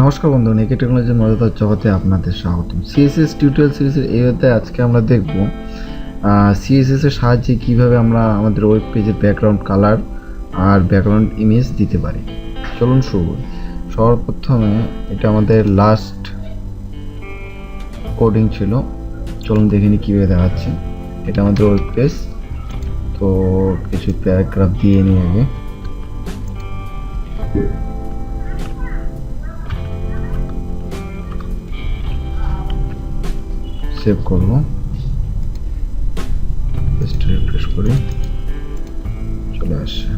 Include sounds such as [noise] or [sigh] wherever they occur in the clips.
নমস্কার বন্ধু নেকি টেকনোলজির মজাদার জগতে আপনাদের স্বাগতম। সিএসএস টিউটোরিয়াল সিরিজের এই অধ্যায়ে আজকে আমরা দেখব সিএসএস এর সাহায্যে কীভাবে আমরা আমাদের ওয়েব পেজের ব্যাকগ্রাউন্ড কালার আর ব্যাকগ্রাউন্ড ইমেজ দিতে পারি। চলুন শুরু করি। সর্বপ্রথমে এটা আমাদের লাস্ট কোডিং ছিল। চলুন দেখে নিই কীভাবে দেখাচ্ছে। এটা আমাদের ওয়েব পেজ তো কিছু প্যারাগ্রাফ দিয়ে নিই আগে। সেভ করব। রিফ্রেশ করি। চলে আসছে।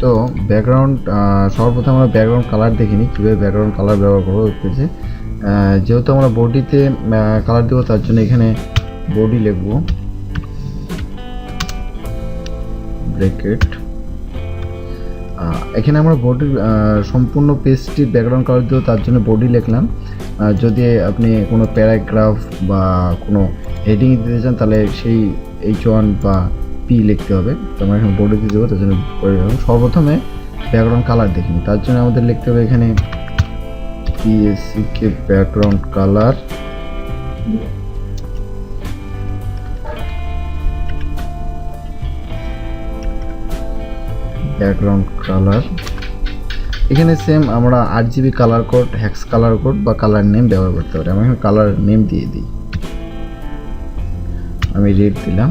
তো ব্যাকগ্রাউন্ড সর্বপ্রথম আমরা ব্যাকগ্রাউন্ড কালার দেখিনি, কীভাবে ব্যাকগ্রাউন্ড কালার ব্যবহার করব পেজে যেহেতু আমরা বডিতে কালার দেবো, তার জন্য এখানে বডি লিখব। ব্রেকেট এখানে আমরা বডি সম্পূর্ণ পেজটির ব্যাকগ্রাউন্ড কালার দেবো তার জন্য বডি লিখলাম। যদি আপনি কোনো প্যারাগ্রাফ বা কোনো হেডিং দিতে চান, তাহলে সেই এইচ ওয়ান বা পি লিখতে হবে। তো আমরা এখানে বডি দিয়ে দেবো, তার জন্য সর্বপ্রথমে ব্যাকগ্রাউন্ড কালার দেখিনি তার জন্য আমাদের লিখতে হবে এখানে কে ব্যাকগ্রাউন্ড কালার ব্যাকগ্রাউন্ড কালার এখানে সেম আমরা আট GB colour code hex colour code বা কালার নেম ব্যবহার করতে পারি। আমি এখানে কালার নেম দিয়ে দিই। আমি রেড দিলাম।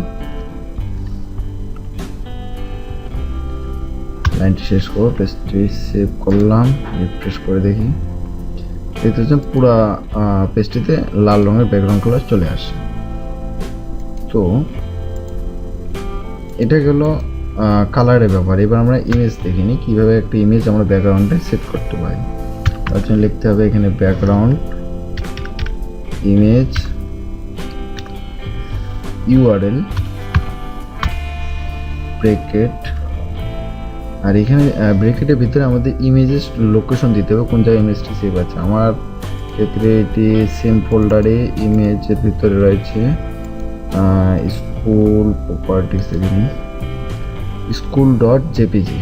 লাইনটি শেষ করব পেজটি সেভ করলাম রিফ্রেশ করে দেখি। দেখতে পাচ্ছেন পুরো পেজটিতে লাল রঙের ব্যাকগ্রাউন্ড কালার চলে আসে। তো, এটা গেল কালারের ব্যাপার। এবার আমরা ইমেজ দেখিনি কীভাবে একটা ইমেজ আমরা ব্যাকগ্রাউন্ডে সেট করতে পারি। তার জন্য লিখতে হবে এখানে ব্যাকগ্রাউন্ড ইমেজ ইউআরএল ব্রেকেট আর এখানে ব্রেকেটের ভিতরে আমাদের ইমেজের লোকেশন দিতে হবে, কোন জায়গায় ইমেজটি সেভ আছে। আমার ক্ষেত্রে এটি সেম ফোল্ডারে ইমেজের ভিতরে রয়েছে। স্কুল প্রপার্টিস এখানে স্কুল ডট জেপিজি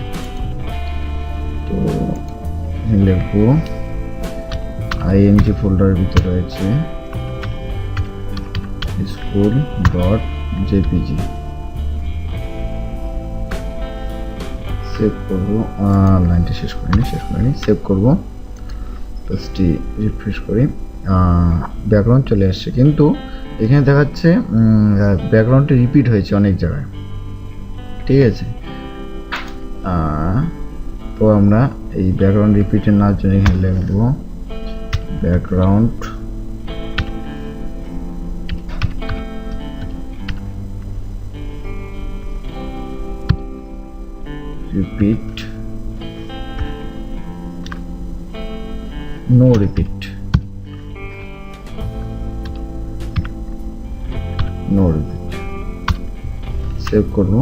তো লিখব আইএনজি ফোল্ডারের ভিতরে রয়েছে স্কুল ডট জেপিজি সেভ করব লাইনটা শেষ করিনি শেষ করিনি সেভ করব। পেজটি রিফ্রেশ করি। ব্যাকগ্রাউন্ড চলে আসছে, কিন্তু এখানে দেখাচ্ছে ব্যাকগ্রাউন্ডটি রিপিট হয়েছে অনেক জায়গায়। ঠিক আছে? তো আমরা এই ব্যাকগ্রাউন্ড রিপিটের না জন্য এখানে লিখব background repeat no repeat no repeat save করব।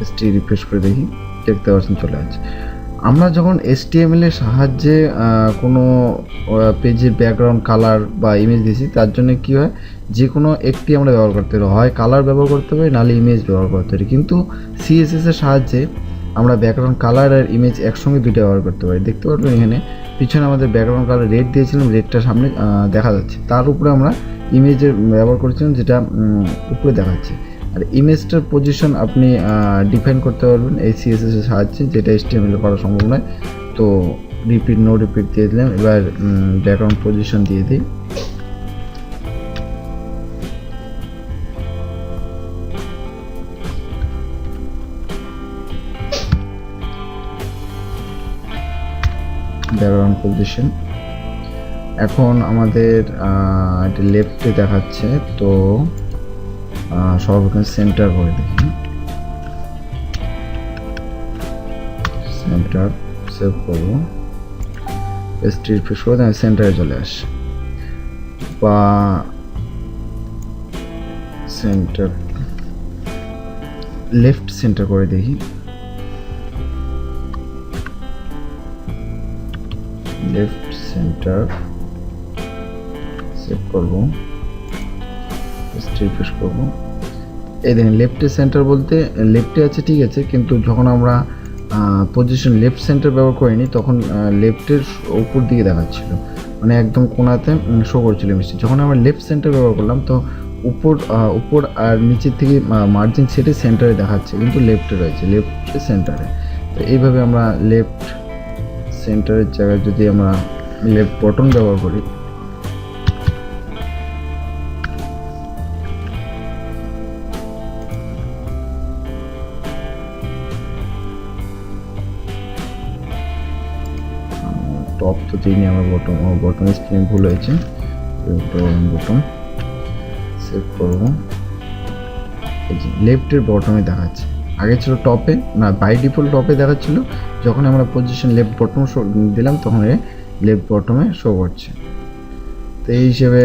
পেজটি রিফ্রেশ করে দেখি, দেখতে পাচ্ছেন চলে আসছে। আমরা যখন এসটিএমএল এর সাহায্যে কোনো পেজের ব্যাকগ্রাউন্ড কালার বা ইমেজ দিয়েছি, তার জন্য কী হয় যে কোনো একটি আমরা ব্যবহার করতে পারি। হয় কালার ব্যবহার করতে পারি, নাহলে ইমেজ ব্যবহার করতে পারি। কিন্তু সিএসএস এর সাহায্যে আমরা ব্যাকগ্রাউন্ড কালার আর ইমেজ একসঙ্গে দুটো ব্যবহার করতে পারি। দেখতে পারবেন এখানে, পিছনে আমাদের ব্যাকগ্রাউন্ড কালার রেড দিয়েছিলাম রেডটা সামনে দেখা যাচ্ছে। তার উপরে আমরা ইমেজের ব্যবহার করেছিলাম, যেটা উপরে দেখাচ্ছে। আর ইমেজটার পজিশন আপনি ডিফাইন করতে পারবেন এই সিএসএস এর সাহায্যে, যেটা এইচটিএমএল করা সম্ভব নয়। তো রিপিট নো রিপিট দিয়ে দিলাম। এবার ব্যাকগ্রাউন্ড পজিশন দিয়ে দিই। ব্যাকগ্রাউন্ড পজিশন এখন আমাদের এটা লেফটে দেখাচ্ছে, তো সর্বপ্রথম সেন্টার করে দেখি সেন্টার সেভ করব। পেজটি রিফ্রেশ করে দেন সেন্টারে চলে আসে। বা সেন্টার লেফট সেন্টার করে দেখি লেফট সেন্টার সেভ করব। রিফ্রেশ করব। এই দেখেন লেফটে সেন্টার বলতে লেফটে আছে ঠিক আছে, কিন্তু যখন আমরা পজিশন লেফট সেন্টার ব্যবহার করিনি, তখন লেফটের উপর দিকে দেখাচ্ছিল। মানে একদম কোনাতে শো করছিল মিষ্টি। যখন আমরা লেফট সেন্টার ব্যবহার করলাম, তো উপর উপর আর নিচের থেকে মার্জিন সেটে সেন্টারে দেখাচ্ছে, কিন্তু লেফটে রয়েছে লেফটে সেন্টারে তো এইভাবে আমরা লেফট সেন্টারের জায়গায় যদি আমরা লেফট বটন ব্যবহার করি টপ তো দিইনি আমার বটম ও বটম স্ক্রিন ভুল হয়েছে বটম সেভ করব। লেফটের বটমে দেখাচ্ছে। আগে ছিল টপে না বাই ডিফল্ট টপে দেখাচ্ছিল, যখন আমরা পজিশন লেফট বটম দিলাম, তখন লেফট বটমে শো করছে। তো এই হিসেবে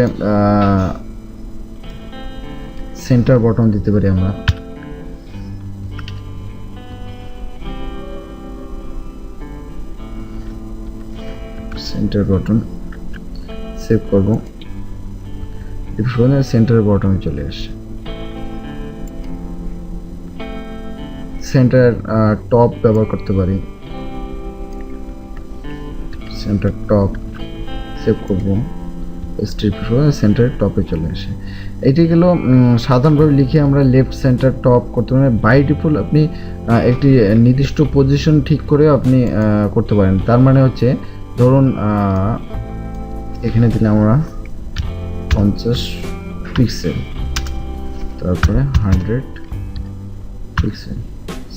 সেন্টার বটম দিতে পারি আমরা। সেন্টার বটন সেভ করব। সেন্টার বটমে চলে আসে। সেন্টার টপ ব্যবহার করতে পারি। সেন্টার টপ সেভ করব। সেন্টার টপে চলে আসে। এটি গেল সাধারণভাবে লিখে আমরা লেফট সেন্টার টপ করতে পারেন বাই ডিফল্ট আপনি একটি নির্দিষ্ট পজিশন ঠিক করে আপনি করতে পারেন। তার মানে হচ্ছে ধরুন এখানে দিলে আমরা পঞ্চাশ পিক্সেল তারপরে হান্ড্রেড পিক্সেল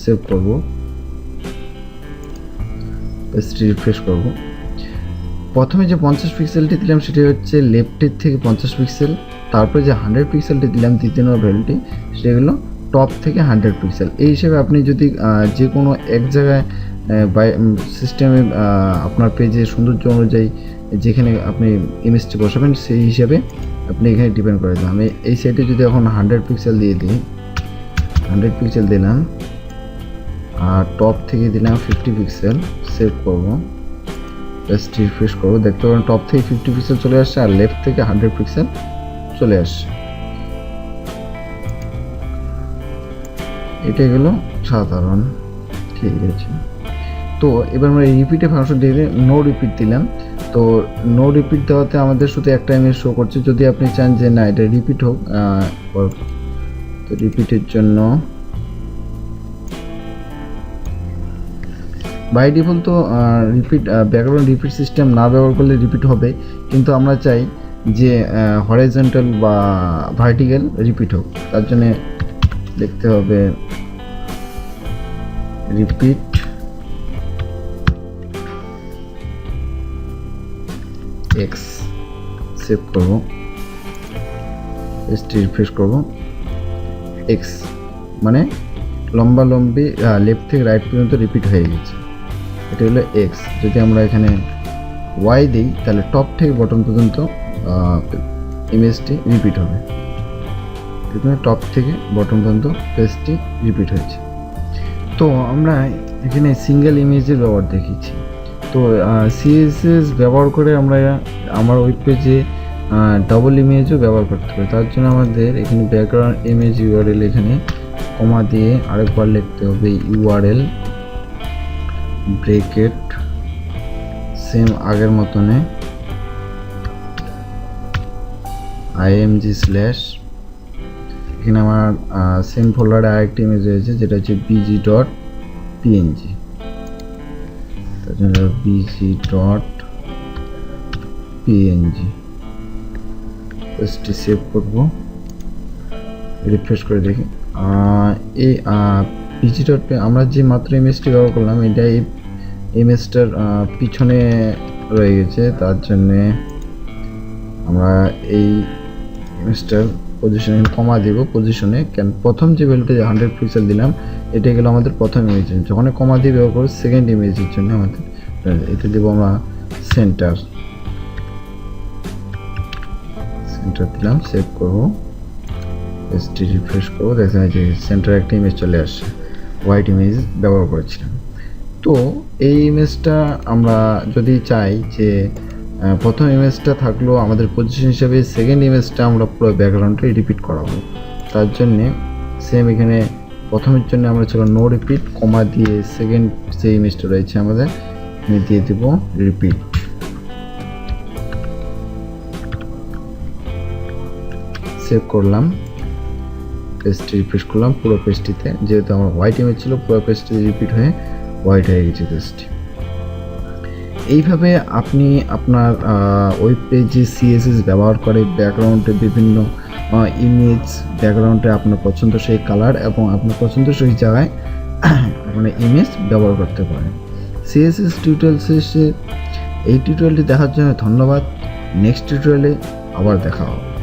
সেভ করব। পেজটি রিফ্রেশ করব। প্রথমে যে পঞ্চাশ পিক্সেলটি দিলাম, সেটি হচ্ছে লেফটের থেকে পঞ্চাশ পিক্সেল তারপরে যে হান্ড্রেড পিক্সেলটি দিলাম, দ্বিতীয় নম্বর ভ্যালুটি সেগুলো টপ থেকে হান্ড্রেড পিক্সেল এই হিসেবে আপনি যদি যে কোনো এক জায়গায় সিস্টেমে আপনার পেজে সৌন্দর্য অনুযায়ী যেখানে আপনি ইমেজটি বসাবেন, সেই হিসাবে আপনি এখানে ডিপেন্ড করে দেন। আমি এই সাইডে যদি এখন হান্ড্রেড পিক্সেল দিয়ে দিই হান্ড্রেড পিক্সেল দিলাম, আর টপ থেকে দিলাম ফিফটি পিক্সেল সেভ করব জাস্ট রিফ্রেশ করব। দেখতে পাবেন টপ থেকে ফিফটি পিক্সেল চলে আসছে, আর লেফট থেকে হান্ড্রেড পিক্সেল চলে আসছে। এটা গেল সাধারণ, ঠিক আছে। তো এবার আমরা রিপিটে ফাংশন দিয়ে নো রিপিট দিলাম। তো নো রিপিট দেওয়াতে আমাদের শুধু একটা ইমেজ শো করছে। যদি আপনি চান যে না, এটা রিপিট হোক তো রিপিটের জন্য বাই ডিফল্ট তো রিপিট ব্যাকগ্রাউন্ড রিপিট সিস্টেম না ব্যবহার করলে রিপিট হবে। কিন্তু আমরা চাই যে হরাইজন্টাল বা ভার্টিক্যাল রিপিট হোক। তার জন্য লিখতে হবে রিপিট এক্স সেভ করব। এসটি রিফ্রেশ করব। এক্স মানে লম্বা লম্বি লেফট থেকে রাইট পর্যন্ত রিপিট হয়ে গেছে। এটা হলো এক্স যদি আমরা এখানে ওয়াই দিই, তাহলে টপ থেকে বটন পর্যন্ত ইমেজটি রিপিট হবে। এখানে টপ থেকে বটন পর্যন্ত পেজটি রিপিট হয়েছে। তো আমরা এখানে সিঙ্গেল ইমেজের ব্যবহার দেখিয়েছি। তো সিএসএস ব্যবহার করে আমরা, আমার ওয়েব পেজে ডাবল ইমেজও ব্যবহার করতে পারি। তার জন্য আমাদের এখানে ব্যাকগ্রাউন্ড ইমেজ ইউআরএল এখানে কমা দিয়ে আরেকবার লিখতে হবে ইউআরএল ব্রেকেট সেম আগের মতনে আইএমজি স্ল্যাশ এখানে আমার সেম ফোল্ডারে আরেকটি ইমেজ রয়েছে, যেটা হচ্ছে বিজি ডট পিএনজি জন্য বিজি ডট পিএনজি পেজটি সেভ করব। রিফ্রেশ করে দেখি। এই পিজি ডট আমরা যে মাত্র ইমেজটি ব্যবহার করলাম এটা এই ইমেজটার পিছনে রয়ে গেছে। তার জন্যে আমরা এই ইমেজটার পজিশনে কমা দিব পজিশনে কেন প্রথম যে ভ্যালুটা হান্ড্রেড পিক্সেল দিলাম এটা গেলো আমাদের প্রথম ইমেজ যখন কমা দিয়ে ব্যবহার করব সেকেন্ড ইমেজের জন্য আমাদের। এটা দেবো আমরা সেন্টার সেন্টার দিলাম সেভ করব। এসটি রিফ্রেশ করব যায় যে সেন্টার একটা ইমেজ চলে আসছে। হোয়াইট ইমেজ ব্যবহার করেছিলাম। তো এই ইমেজটা আমরা যদি চাই যে প্রথম ইমেজটা থাকল আমাদের পজিশন হিসেবে সেকেন্ড ইমেজটা আমরা পুরো ব্যাকগ্রাউন্ডে রিপিট করাবো। তার জন্যে সেম এখানে প্রথমের জন্য আমরা ছিল নো রিপিট কমা দিয়ে সেকেন্ড যে ইমেজটা রয়েছে আমাদের, আমি দিয়ে দেব রিপিট সেভ করলাম পেজটি রিফ্রেশ করলাম, পুরো পেজটিতে যেহেতু আমার হোয়াইট ইমেজ ছিল, পুরো পেজটি রিপিট হয়ে হোয়াইট হয়ে গেছে পেজটি এইভাবে আপনি আপনার ওয়েব পেজে সিএসএস ব্যবহার করে ব্যাকগ্রাউন্ডে বিভিন্ন ইমেজ ব্যাকগ্রাউন্ডে আপনার পছন্দসই কালার এবং আপনার পছন্দসই জায়গায় [clears throat] আপনার ইমেজ ব্যবহার করতে পারেন। সিএসএস টিউটোরিয়াল শেষে এই টিউটোরিয়ালটি দেখার জন্য ধন্যবাদ। নেক্সট টিউটোরিয়ালে আবার দেখা হবে।